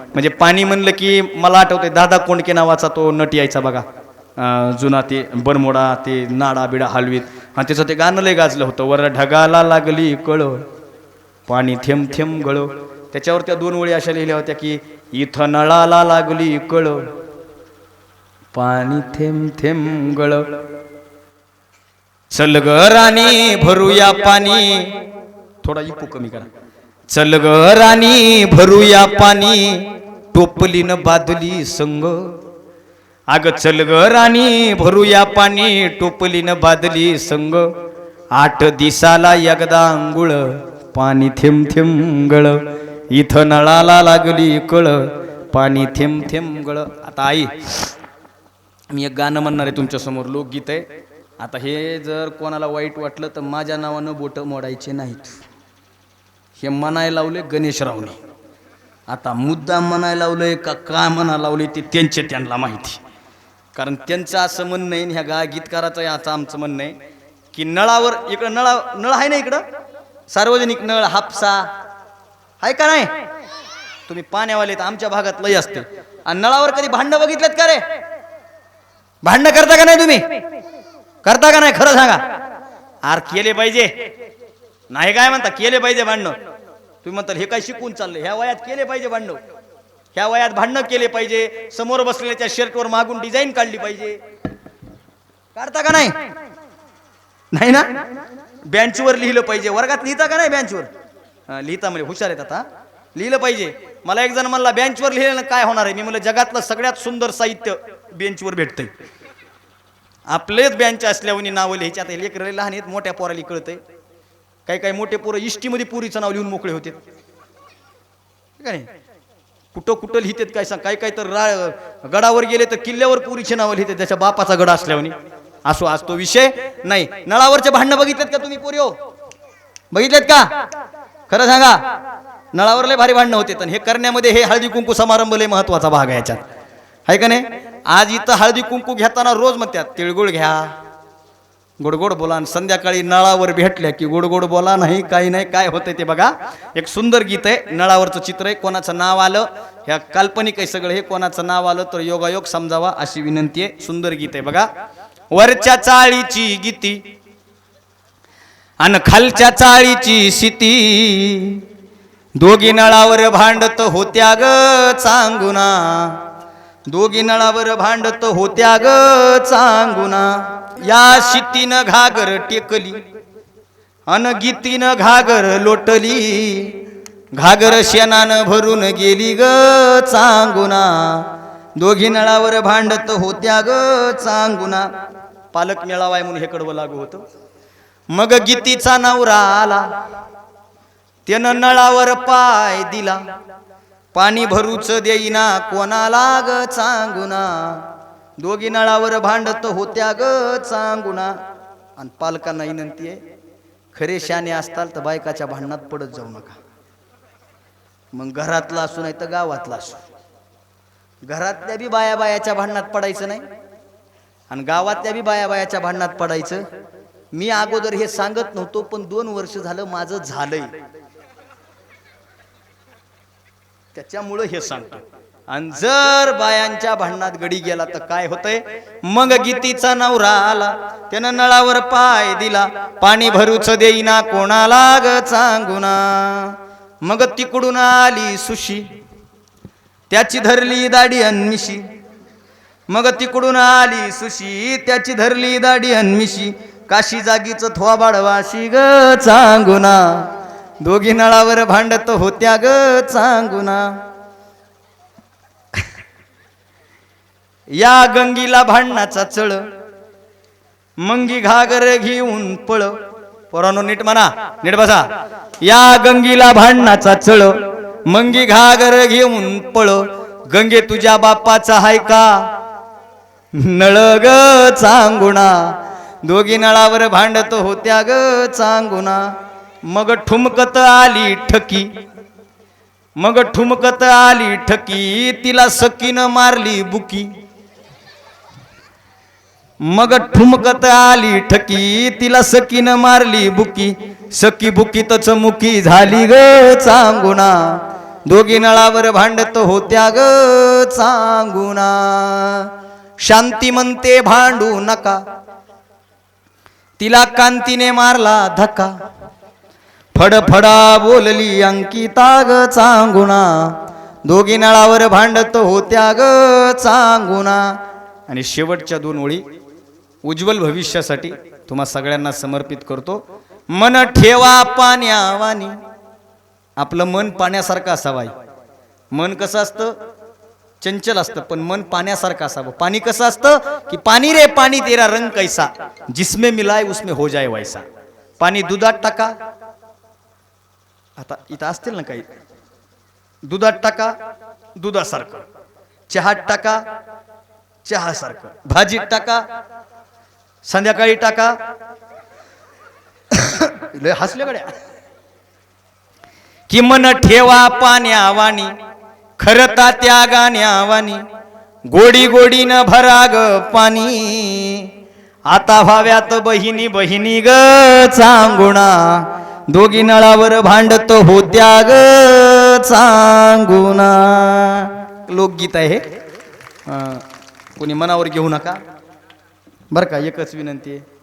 म्हणजे पाणी म्हणलं की मला आठवतंय दादा कोंडके नावाचा तो नट यायचा बघा. जुना ते बनमोडा ते नाडा बिडा हलवीत. आणि त्याचं ते गाणं लय गाजलं होतं वर ढगाला लागली कळ पाणी थेंब थेंब गळ. त्याच्यावर त्या दोन ओळी अशा लिहिल्या होत्या की इथं नळाला लागली कळ पाणी थेंब थेंब गळ. चल ग राणी भरूया पाणी. थोडा इपू कमी करा. चल ग राणी भरूया पाणी. टोपलीन बादली संग. अग चल ग राणी भरूया पाणी टोपलीन बादली संग. आठ दिसाला एकदा अंघुळ पाणी थेंब थेंब गळ. इथं नळाला लागली कळ पाणी थेंब थेंब गळ. आता आई मी एक गाणं म्हणणार आहे तुमच्यासमोर लोकगीत आहे. आता हे जर कोणाला वाईट वाटलं तर माझ्या नावानं बोटं मोडायचे नाहीत. हे म्हणाय लावले गणेशरावने. आता मुद्दा म्हणायला लावलंय का काय म्हणा लावले ते त्यांचे त्यांना माहिती. कारण त्यांचं असं म्हणणं आहे ह्या गा गीतकाराचं याचं आमचं म्हणणं आहे की नळावर इकडं नळा नळ आहे ना इकडं? सार्वजनिक नळ हापसा. आहे का नाही? तुम्ही पाण्यावाले तर आमच्या भागात लय असते. आणि नळावर कधी भांडणं बघितलेत का रे? भांडणं करता का नाही तुम्ही? करता का नाही? खरं सांगा. आर केले पाहिजे. नाही काय म्हणता केले पाहिजे भांडणं. तुम्ही म्हणता हे काय शिकून चाललं ह्या वयात केले पाहिजे भांडणं. ह्या वयात भांडणं केले पाहिजे. समोर बसलेल्या शर्टवर मागून डिझाईन काढली पाहिजे. काढता का नाही? नाही ना? बेंचवर लिहिलं पाहिजे. वर्गात लिहिता का नाही बेंचवर लिहिता म्हणजे हुशार आहेत आता. लिहिलं पाहिजे. मला एक जण म्हणला बेंचवर लिहिलं काय होणार आहे? मी म्हणलं जगातलं सगळ्यात सुंदर साहित्य बेंचवर भेटतंय. आपलेच बेंच असल्यावर नावं लिहायचे. आता लेकर लहान आहेत मोठ्या पोराला कळतंय. काही काही मोठे पोरं इष्टीमध्ये पुरीचं नाव लिहून मोकळे होते. काय कुठं कुठं लिहितात काय सांग? काही काही तर रा गडावर गेले तर किल्ल्यावर पुरीचे नावं लिहितात त्याच्या बापाचा गडा असल्यावर असो आज तो विषय नाही. नळावरचे भांडणं बघितलेत का तुम्ही पोरी हो? बघितलेत का? खरं सांगा नळावर लय भारी भांडणं होते. तर हे करण्यामध्ये हे हळदी कुंकू समारंभ लय महत्त्वाचा भाग आहे याच्यात. आहे का नाही? आज इथं हळदी कुंकू घेताना रोज म्हणतात तिळगुळ घ्या गोडगोड बोला आणि संध्याकाळी नळावर भेटल्या की गोडगोड बोला नाही काही नाही काय होतंय ते बघा. एक सुंदर गीत आहे नळावरचं चित्र आहे कोणाचं नाव आलं ह्या काल्पनिक आहे सगळं हे कोणाचं नाव आलं तर योगायोग समजावा अशी विनंती आहे. सुंदर गीत आहे बघा. वरच्या चाळीची गीती आणि खालच्या चाळीची शिती दोघी नळावर भांडत होत्या ग चांगुना. दोघी नळावर भांडत होत्या ग चांगुना. या शितीनं घागर टेकली अन गीतीनं घागर लोटली. घागर शेणानं भरून गेली ग चांगुना. दोघी नळावर भांडत होत्या ग चांगुना. पालक मेळावाय आहे म्हणून हे कडवं लागू होतं. मग गीतीचा नवरा आला. त्यानं नळावर पाय दिला. पाणी भरूच देईना कोणाला ग चांगुना? दोघी नळावर भांडत होत्या ग चांगुना. आणि पालकांना विनंती आहे खरे शाने असताल तर बायकाच्या भांडणात पडत जाऊ नका. मग घरातला असू नाही तर गावातला असू. घरातल्या बी बाया बायाच्या भांडणात पडायचं नाही. आणि गावातल्या बी बाया बायाच्या भांडणात पडायचं. मी अगोदर हे सांगत नव्हतो पण दोन वर्ष झालं माझं झालंय. त्याच्यामुळं हे सांगतो आणि जर बायांच्या भांडणात गडी गेला तर काय होतंय? मग गीतीचा नवरा आला त्यानं नळावर पाय दिला पाणी भरूच देईना कोणाला ग चांगुना. मग तिकडून आली सुशी त्याची धरली दाढी अन्मिशी मग तिकडून आली सुशी त्याची धरली दाढी अन्मिशी काशी जागीच थोबाडवाशी ग चांगुना. दोघी नळावर भांडत होत्या ग चांगुना. या गंगीला भांडणाचा चळ मंगी घागर घेऊन पळ. पोरानो नीट म्हणा नीट बसा. या गंगीला भांडणाचा चळ मंगी घागर घेऊन पळ. गंगे तुझ्या बाप्पाचा हाय का? नळ ग चांगुणा दोघी नळावर भांडत होत्या ग चांगुणा मग ठुमकत आली ठकी. मग ठुमकत आली ठकी तिला सकीनं मारली बुकी. मग ठुमकत आली ठकी तिला सकीनं मारली बुकी. सकी बुकीतच मुकी झाली ग चांगुणा दोघी नळावर भांडत होत्या ग चांगुणा शांती म्हणते भांडू नका. तिला कांतीने मारला धक्का. फडफडा बोलली अंकिता ग चांगुणा. दोघी नळावर भांडत होत्या ग चांगुणा. आणि शेवटच्या दोन ओळी उज्ज्वल भविष्यासाठी तुम्हा सगळ्यांना समर्पित करतो. मन ठेवा पाण्यावानी आपलं मन पाण्यासारखं असावं आई. मन कसं असतं? चंचल असतं पण मन पाण्यासारखं असावं. पाणी कसं असतं? की पाणी रे पाणी तेरा रंग कैसा. जिसमें मिलाय उसमें हो जाय वैसा पाणी दुधात टाका आता इथं असतील ना काही? दुधात टाका दुधासारखं चहात टाका चहासारखं भाजीत टाका संध्याकाळी टाका. हसले कि मन ठेवा पाण्यावानी खरता त्या गाण्यावानी गोडी गोडी न भराग पाणी. आता व्हाव्यात बहिणी बहिणी ग चांगुणा दोघी नळावर भांडत होत्या ग सांगुना. लोकगीत आहे हे. कोणी मनावर घेऊ नका. बरं का एकच विनंती आहे.